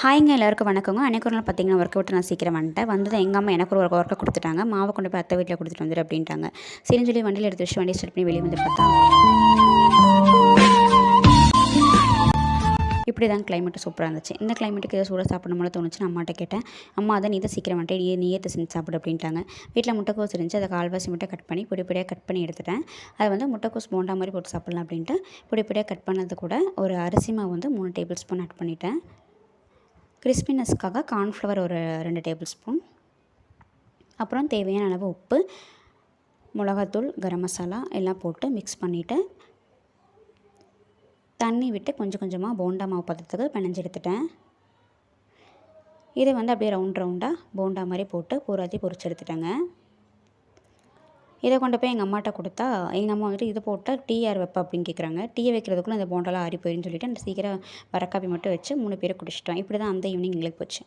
ஹாய்ங்க எல்லாருக்கும் வணக்கங்க. அன்றைக்கு ஒரு நாள் பார்த்தீங்கன்னா ஒர்க் அவுட் நான் சீக்கிரம் வந்துட்டேன். வந்தது எங்கள் அம்மா எனக்கு ஒரு ஒர்க் ஒர்க்கை கொடுத்துட்டாங்க. மாவை கொண்டு போய் அத்தை வீட்டில் கொடுத்துட்டு வந்துடு அப்படின்ட்டாங்க. சரின்னு சொல்லி வண்டியில் எடுத்து வச்சு வண்டி ஸ்டார்ட் பண்ணி வெளியே வந்து பார்த்தா இப்படி தான் கிளைமேட் சூப்பராக இருந்துச்சு. இந்த கிளைமேட்டுக்கு ஏதோ சூடாக சாப்பிடணும்னு தோணுச்சு அம்மாட்ட கேட்டேன். அம்மா அதை நீ தான் சீக்கிரம் வந்துட்டு. நீ நீயத்தை செஞ்சு சாப்பிடு அப்படின்ட்டாங்க. வீட்டில் முட்டைக்கோஸ் இருந்துச்சு. அதை கால்வாசி மட்டும் கட் பண்ணி பொடி பொடியாக கட் பண்ணி எடுத்துட்டேன். அதை வந்து முட்டைக்கோஸ் போண்டா மாதிரி போட்டு சாப்பிட்லாம் அப்படின்ட்டு பொடி பொடியாக கட் பண்ணது கூட ஒரு அரிசி மாவு வந்து மூணு டேபிள் ஸ்பூன் ஆட் பண்ணிட்டேன். கிறிஸ்பினஸ்க்காக கார்ன்ஃப்ளவர் ஒரு ரெண்டு டேபிள் ஸ்பூன். அப்புறம் தேவையான அளவு உப்பு மிளகாத்தூள் கரம் மசாலா எல்லாம் போட்டு மிக்ஸ் பண்ணிவிட்டு தண்ணி விட்டு கொஞ்சம் கொஞ்சமாக போண்டா மாவு பதத்துக்கு பிணைஞ்சு எடுத்துட்டேன். இதை வந்து அப்படியே ரவுண்ட் ரவுண்டாக போண்டா மாதிரி போட்டு பூராத்தி பொரிச்சு எடுத்துட்டேங்க. இதை கொண்டு போய் எங்கள் அம்மாட்ட கொடுத்தா எங்கள் அம்மா வந்துட்டு இதை போட்டால் டீ யார் வைப்பா? அப்படின்னு கேட்குறாங்க டீயை வைக்கிறதுக்குள்ளே அந்த போண்டாலாம் ஆறி போயின்னு சொல்லிவிட்டு அந்த சீக்கிரம் வர காப்பி மட்டும் வச்சு மூணு பேரை குடிச்சிட்டோம். இப்படி தான் அந்த ஈவினிங் எங்களுக்கு போச்சு.